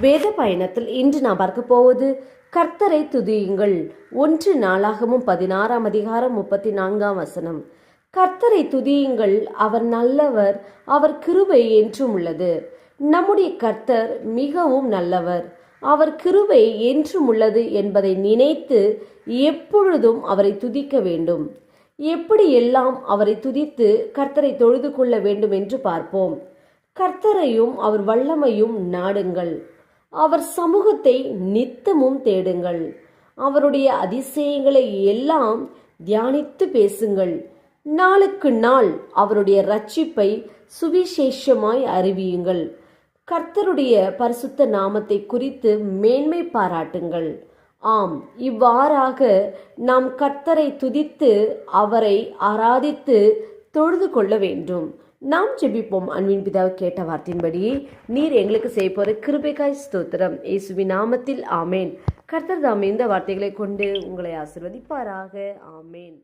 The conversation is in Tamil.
வேத பயணத்தில் இன்று நாம் பார்க்க போவது கர்த்தரை துதியுங்கள். ஒன்று நாளாகமும் பதினாறாம் அதிகாரம் முப்பத்தி நான்காம் வசனம். கர்த்தரை துதியுங்கள் அவர் நல்லவர் அவர் கிருபை என்றும் உள்ளது. நம்முடைய கர்த்தர் மிகவும் நல்லவர். அவர் கிருபை என்றும் உள்ளது என்பதை நினைத்து எப்பொழுதும் அவரை துதிக்க வேண்டும். எப்படியெல்லாம் அவரை துதித்து கர்த்தரை தொழுது கொள்ள வேண்டும் என்று பார்ப்போம். கர்த்தரையும் அவர் வல்லமையும் நாடுங்கள். அவர் சமூகத்தை நித்தமும் தேடுங்கள். அவருடைய அதிசயங்களை எல்லாம் தியானித்து பேசுங்கள். நாளுக்கு நாள் அவருடைய ரட்சிப்பை சுவிசேஷமாய் அறிவியுங்கள். கர்த்தருடைய பரிசுத்த நாமத்தை குறித்து மேன்மை பாராட்டுங்கள். ஆம் இவ்வாறாக நாம் கர்த்தரை துதித்து அவரை ஆராதித்து தொழுது கொள்ள வேண்டும். நாம் ஜெபிப்போம். அன்பின் பிதாவை கேட்ட வார்த்தையின்படி நீர் எங்களுக்கு செய்ய போகிற கிருபைக்காய் ஸ்தோத்திரம். இயேசுவி நாமத்தில் ஆமேன். கர்த்தர் தாமே இந்த வார்த்தைகளை கொண்டு உங்களை ஆசிர்வதிப்பாராக. ஆமேன்.